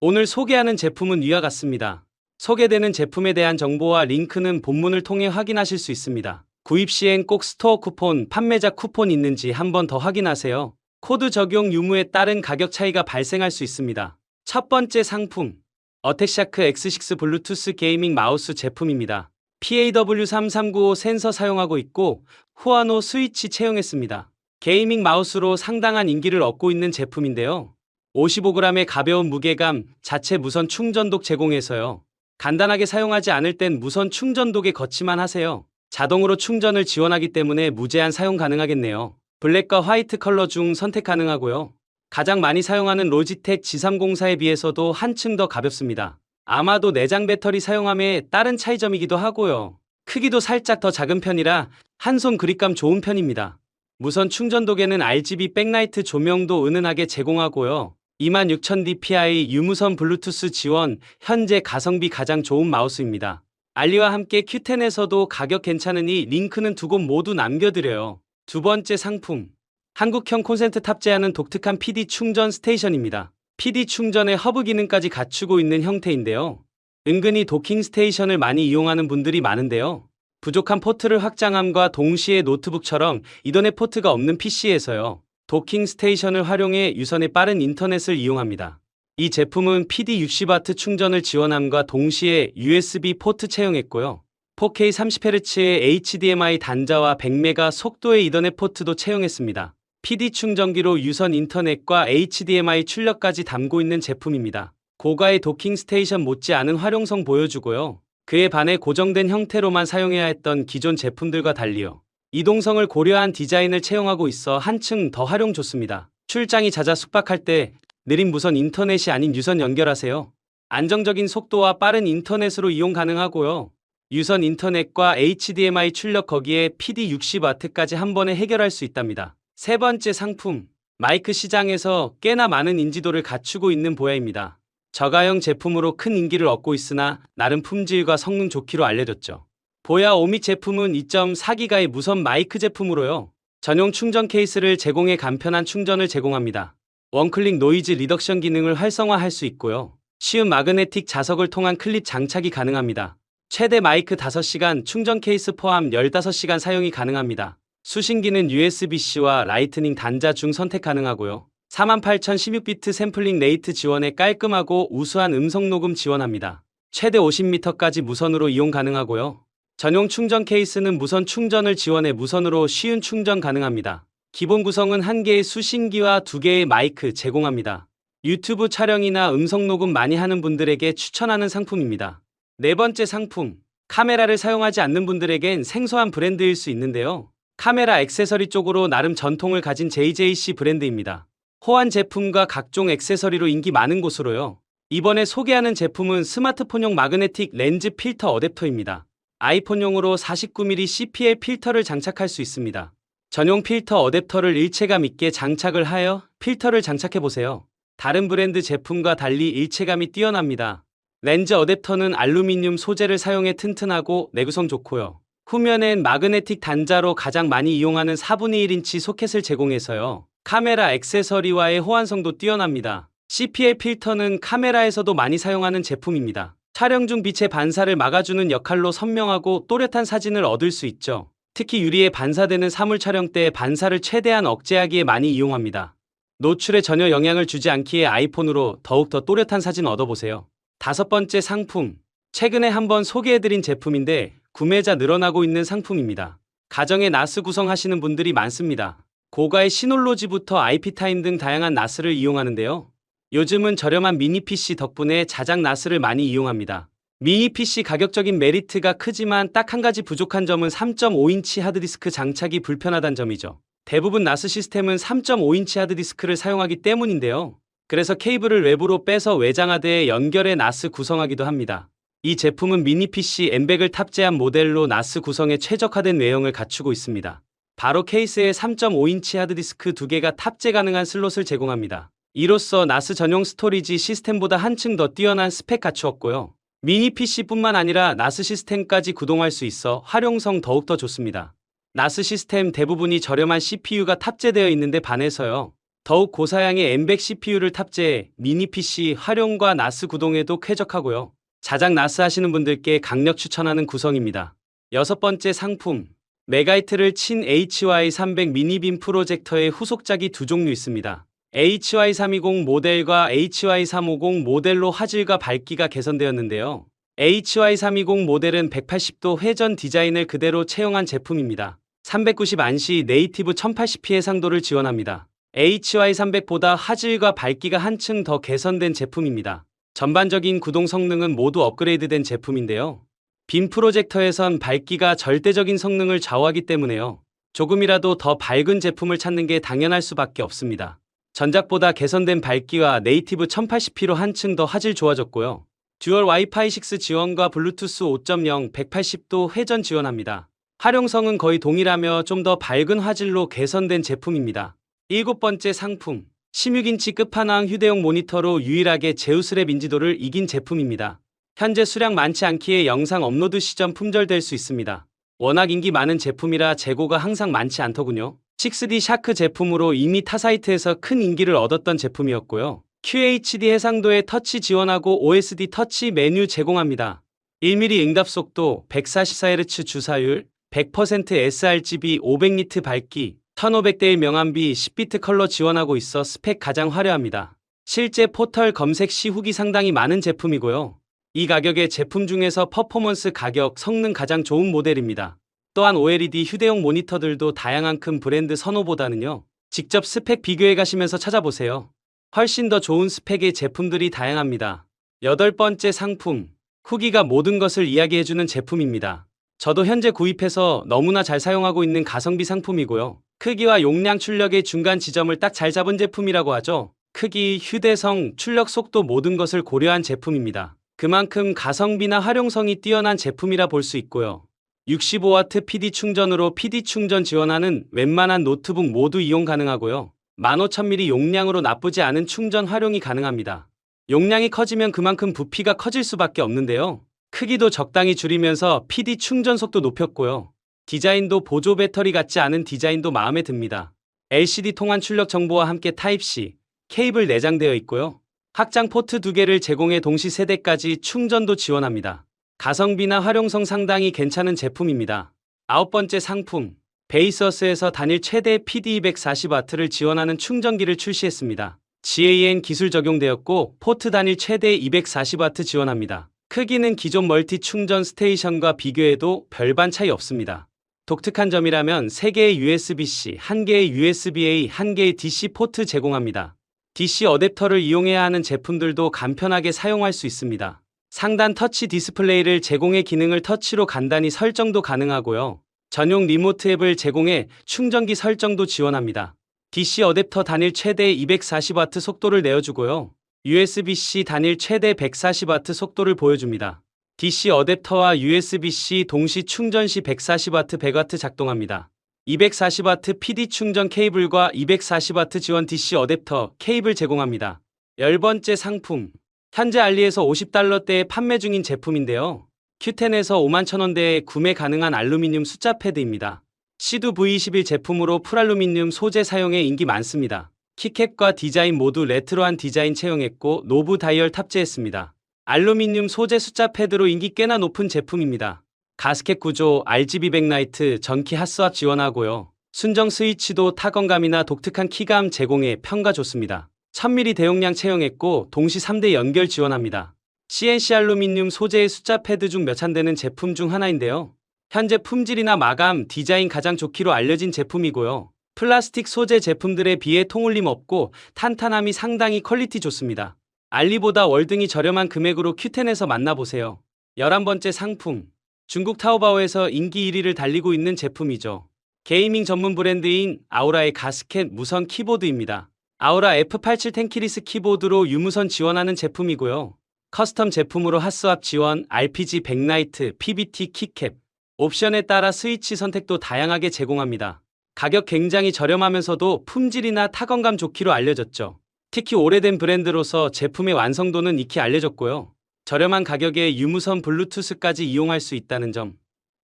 오늘 소개하는 제품은 위와 같습니다. 소개되는 제품에 대한 정보와 링크는 본문을 통해 확인하실 수 있습니다. 구입 시엔 꼭 스토어 쿠폰, 판매자 쿠폰 있는지 한번 더 확인하세요. 코드 적용 유무에 따른 가격 차이가 발생할 수 있습니다. 첫 번째 상품. 어택샤크 X6 블루투스 게이밍 마우스 제품입니다. PAW3395 센서 사용하고 있고 후아노 스위치 채용했습니다. 게이밍 마우스로 상당한 인기를 얻고 있는 제품인데요. 55g의 가벼운 무게감, 자체 무선 충전독 제공해서요. 간단하게 사용하지 않을 땐 무선 충전독에 거치만 하세요. 자동으로 충전을 지원하기 때문에 무제한 사용 가능하겠네요. 블랙과 화이트 컬러 중 선택 가능하고요. 가장 많이 사용하는 로지텍 G304에 비해서도 한층 더 가볍습니다. 아마도 내장 배터리 사용함에 따른 차이점이기도 하고요. 크기도 살짝 더 작은 편이라 한 손 그립감 좋은 편입니다. 무선 충전독에는 RGB 백라이트 조명도 은은하게 제공하고요. 26000dpi 유무선 블루투스 지원, 현재 가성비 가장 좋은 마우스입니다. 알리와 함께 Q10에서도 가격 괜찮으니 링크는 두 곳 모두 남겨드려요. 두 번째 상품. 한국형 콘센트 탑재하는 독특한 PD 충전 스테이션입니다. PD 충전의 허브 기능까지 갖추고 있는 형태인데요. 은근히 도킹 스테이션을 많이 이용하는 분들이 많은데요. 부족한 포트를 확장함과 동시에 노트북처럼 이더넷 포트가 없는 PC에서요. 도킹 스테이션을 활용해 유선의 빠른 인터넷을 이용합니다. 이 제품은 PD 60W 충전을 지원함과 동시에 USB 포트 채용했고요. 4K 30Hz의 HDMI 단자와 100메가 속도의 이더넷 포트도 채용했습니다. PD 충전기로 유선 인터넷과 HDMI 출력까지 담고 있는 제품입니다. 고가의 도킹 스테이션 못지않은 활용성 보여주고요. 그에 반해 고정된 형태로만 사용해야 했던 기존 제품들과 달리요. 이동성을 고려한 디자인을 채용하고 있어 한층 더 활용 좋습니다. 출장이 잦아 숙박할 때 느린 무선 인터넷이 아닌 유선 연결하세요. 안정적인 속도와 빠른 인터넷으로 이용 가능하고요. 유선 인터넷과 HDMI 출력 거기에 PD 60W까지 한 번에 해결할 수 있답니다. 세 번째 상품. 마이크 시장에서 꽤나 많은 인지도를 갖추고 있는 보야입니다. 저가형 제품으로 큰 인기를 얻고 있으나 나름 품질과 성능 좋기로 알려졌죠. 보야 오미 제품은 2.4기가의 무선 마이크 제품으로요. 전용 충전 케이스를 제공해 간편한 충전을 제공합니다. 원클릭 노이즈 리덕션 기능을 활성화할 수 있고요. 쉬운 마그네틱 자석을 통한 클립 장착이 가능합니다. 최대 마이크 5시간 충전 케이스 포함 15시간 사용이 가능합니다. 수신기는 USB-C와 라이트닝 단자 중 선택 가능하고요. 48,016비트 샘플링 레이트 지원에 깔끔하고 우수한 음성 녹음 지원합니다. 최대 50m까지 무선으로 이용 가능하고요. 전용 충전 케이스는 무선 충전을 지원해 무선으로 쉬운 충전 가능합니다. 기본 구성은 한 개의 수신기와 두 개의 마이크 제공합니다. 유튜브 촬영이나 음성 녹음 많이 하는 분들에게 추천하는 상품입니다. 네 번째 상품. 카메라를 사용하지 않는 분들에겐 생소한 브랜드일 수 있는데요. 카메라 액세서리 쪽으로 나름 전통을 가진 JJC 브랜드입니다. 호환 제품과 각종 액세서리로 인기 많은 곳으로요. 이번에 소개하는 제품은 스마트폰용 마그네틱 렌즈 필터 어댑터입니다. 아이폰용으로 49mm CPL 필터를 장착할 수 있습니다. 전용 필터 어댑터를 일체감 있게 장착을 하여 필터를 장착해 보세요. 다른 브랜드 제품과 달리 일체감이 뛰어납니다. 렌즈 어댑터는 알루미늄 소재를 사용해 튼튼하고 내구성 좋고요. 후면엔 마그네틱 단자로 가장 많이 이용하는 4분의 1인치 소켓을 제공해서요. 카메라 액세서리와의 호환성도 뛰어납니다. CPL 필터는 카메라에서도 많이 사용하는 제품입니다. 촬영 중 빛의 반사를 막아주는 역할로 선명하고 또렷한 사진을 얻을 수 있죠. 특히 유리에 반사되는 사물 촬영 때 반사를 최대한 억제하기에 많이 이용합니다. 노출에 전혀 영향을 주지 않기에 아이폰으로 더욱더 또렷한 사진 얻어보세요. 다섯 번째 상품. 최근에 한번 소개해드린 제품인데 구매자 늘어나고 있는 상품입니다. 가정에 나스 구성하시는 분들이 많습니다. 고가의 시놀로지부터 IP타임 등 다양한 나스를 이용하는데요. 요즘은 저렴한 미니 PC 덕분에 자작 나스를 많이 이용합니다. 미니 PC 가격적인 메리트가 크지만 딱 한 가지 부족한 점은 3.5인치 하드디스크 장착이 불편하다는 점이죠. 대부분 나스 시스템은 3.5인치 하드디스크를 사용하기 때문인데요. 그래서 케이블을 외부로 빼서 외장하드에 연결해 나스 구성하기도 합니다. 이 제품은 미니 PC 엠백을 탑재한 모델로 나스 구성에 최적화된 외형을 갖추고 있습니다. 바로 케이스에 3.5인치 하드디스크 두 개가 탑재 가능한 슬롯을 제공합니다. 이로써 나스 전용 스토리지 시스템보다 한층 더 뛰어난 스펙 갖추었고요. 미니 PC뿐만 아니라 나스 시스템까지 구동할 수 있어 활용성 더욱더 좋습니다. 나스 시스템 대부분이 저렴한 CPU가 탑재되어 있는데 반해서요. 더욱 고사양의 M100 CPU를 탑재해 미니 PC 활용과 나스 구동에도 쾌적하고요. 자작 나스 하시는 분들께 강력 추천하는 구성입니다. 여섯 번째 상품. 메가이트를 친 HY300 미니빔 프로젝터의 후속작이 두 종류 있습니다. HY320 모델과 HY350 모델로 화질과 밝기가 개선되었는데요. HY320 모델은 180도 회전 디자인을 그대로 채용한 제품입니다. 390 안시 네이티브 1080p 해상도를 지원합니다. HY300보다 화질과 밝기가 한층 더 개선된 제품입니다. 전반적인 구동 성능은 모두 업그레이드된 제품인데요. 빔 프로젝터에선 밝기가 절대적인 성능을 좌우하기 때문에요. 조금이라도 더 밝은 제품을 찾는 게 당연할 수밖에 없습니다. 전작보다 개선된 밝기와 네이티브 1080p로 한층 더 화질 좋아졌고요. 듀얼 와이파이 6 지원과 블루투스 5.0 180도 회전 지원합니다. 활용성은 거의 동일하며 좀 더 밝은 화질로 개선된 제품입니다. 일곱 번째 상품. 16인치 끝판왕 휴대용 모니터로 유일하게 제우스랩 인지도를 이긴 제품입니다. 현재 수량 많지 않기에 영상 업로드 시점 품절될 수 있습니다. 워낙 인기 많은 제품이라 재고가 항상 많지 않더군요. 6D 샤크 제품으로 이미 타 사이트에서 큰 인기를 얻었던 제품이었고요. QHD 해상도에 터치 지원하고 OSD 터치 메뉴 제공합니다. 1mm 응답 속도, 144Hz 주사율, 100% sRGB 500니트 밝기, 1500대1 명암비 10비트 컬러 지원하고 있어 스펙 가장 화려합니다. 실제 포털 검색 시 후기 상당히 많은 제품이고요. 이 가격에 제품 중에서 퍼포먼스 가격 성능 가장 좋은 모델입니다. 또한 OLED 휴대용 모니터들도 다양한 큰 브랜드 선호보다는요. 직접 스펙 비교해 가시면서 찾아보세요. 훨씬 더 좋은 스펙의 제품들이 다양합니다. 여덟 번째 상품. 후기가 모든 것을 이야기해주는 제품입니다. 저도 현재 구입해서 너무나 잘 사용하고 있는 가성비 상품이고요. 크기와 용량 출력의 중간 지점을 딱 잘 잡은 제품이라고 하죠. 크기, 휴대성, 출력 속도 모든 것을 고려한 제품입니다. 그만큼 가성비나 활용성이 뛰어난 제품이라 볼 수 있고요. 65W PD 충전으로 PD 충전 지원하는 웬만한 노트북 모두 이용 가능하고요. 15000mAh 용량으로 나쁘지 않은 충전 활용이 가능합니다. 용량이 커지면 그만큼 부피가 커질 수밖에 없는데요. 크기도 적당히 줄이면서 PD 충전 속도 높였고요. 디자인도 보조 배터리 같지 않은 디자인도 마음에 듭니다. LCD 통한 출력 정보와 함께 타입C, 케이블 내장되어 있고요. 확장 포트 두 개를 제공해 동시 세대까지 충전도 지원합니다. 가성비나 활용성 상당히 괜찮은 제품입니다. 아홉 번째 상품. 베이서스에서 단일 최대 PD240W를 지원하는 충전기를 출시했습니다. GAN 기술 적용되었고 포트 단일 최대 240W 지원합니다. 크기는 기존 멀티 충전 스테이션과 비교해도 별반 차이 없습니다. 독특한 점이라면 3개의 USB-C, 1개의 USB-A, 1개의 DC 포트 제공합니다. DC 어댑터를 이용해야 하는 제품들도 간편하게 사용할 수 있습니다. 상단 터치 디스플레이를 제공해 기능을 터치로 간단히 설정도 가능하고요. 전용 리모트 앱을 제공해 충전기 설정도 지원합니다. DC 어댑터 단일 최대 240W 속도를 내어주고요. USB-C 단일 최대 140W 속도를 보여줍니다. DC 어댑터와 USB-C 동시 충전 시 140W 100W 작동합니다. 240W PD 충전 케이블과 240W 지원 DC 어댑터 케이블 제공합니다. 열 번째 상품. 현재 알리에서 50달러대에 판매 중인 제품인데요. Q10에서 5만 천원대에 구매 가능한 알루미늄 숫자 패드입니다. 시드 V21 제품으로 풀알루미늄 소재 사용에 인기 많습니다. 키캡과 디자인 모두 레트로한 디자인 채용했고 노브 다이얼 탑재했습니다. 알루미늄 소재 숫자 패드로 인기 꽤나 높은 제품입니다. 가스켓 구조, RGB 백라이트, 전키 핫스왑 지원하고요. 순정 스위치도 타건감이나 독특한 키감 제공에 평가 좋습니다. 1000mm 대용량 채용했고 동시 3대 연결 지원합니다. CNC 알루미늄 소재의 숫자 패드 중 몇 안 되는 제품 중 하나인데요. 현재 품질이나 마감, 디자인 가장 좋기로 알려진 제품이고요. 플라스틱 소재 제품들에 비해 통울림 없고 탄탄함이 상당히 퀄리티 좋습니다. 알리보다 월등히 저렴한 금액으로 Q10에서 만나보세요. 11번째 상품. 중국 타오바오에서 인기 1위를 달리고 있는 제품이죠. 게이밍 전문 브랜드인 아우라의 가스켓 무선 키보드입니다. 아우라 F87 텐키리스 키보드로 유무선 지원하는 제품이고요. 커스텀 제품으로 핫스왑 지원, RPG 백라이트, PBT 키캡, 옵션에 따라 스위치 선택도 다양하게 제공합니다. 가격 굉장히 저렴하면서도 품질이나 타건감 좋기로 알려졌죠. 특히 오래된 브랜드로서 제품의 완성도는 익히 알려졌고요. 저렴한 가격에 유무선 블루투스까지 이용할 수 있다는 점.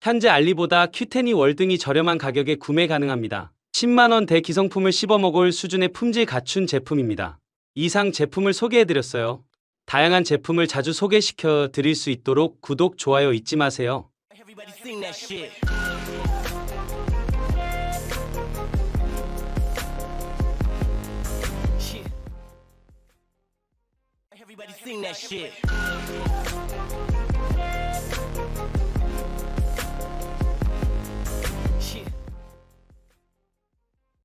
현재 알리보다 Q10이 월등히 저렴한 가격에 구매 가능합니다. 10만원 대 기성품을 씹어먹을 수준의 품질 갖춘 제품입니다. 이상 제품을 소개해드렸어요. 다양한 제품을 자주 소개시켜 드릴 수 있도록 구독, 좋아요 잊지 마세요. Everybody sing that shit.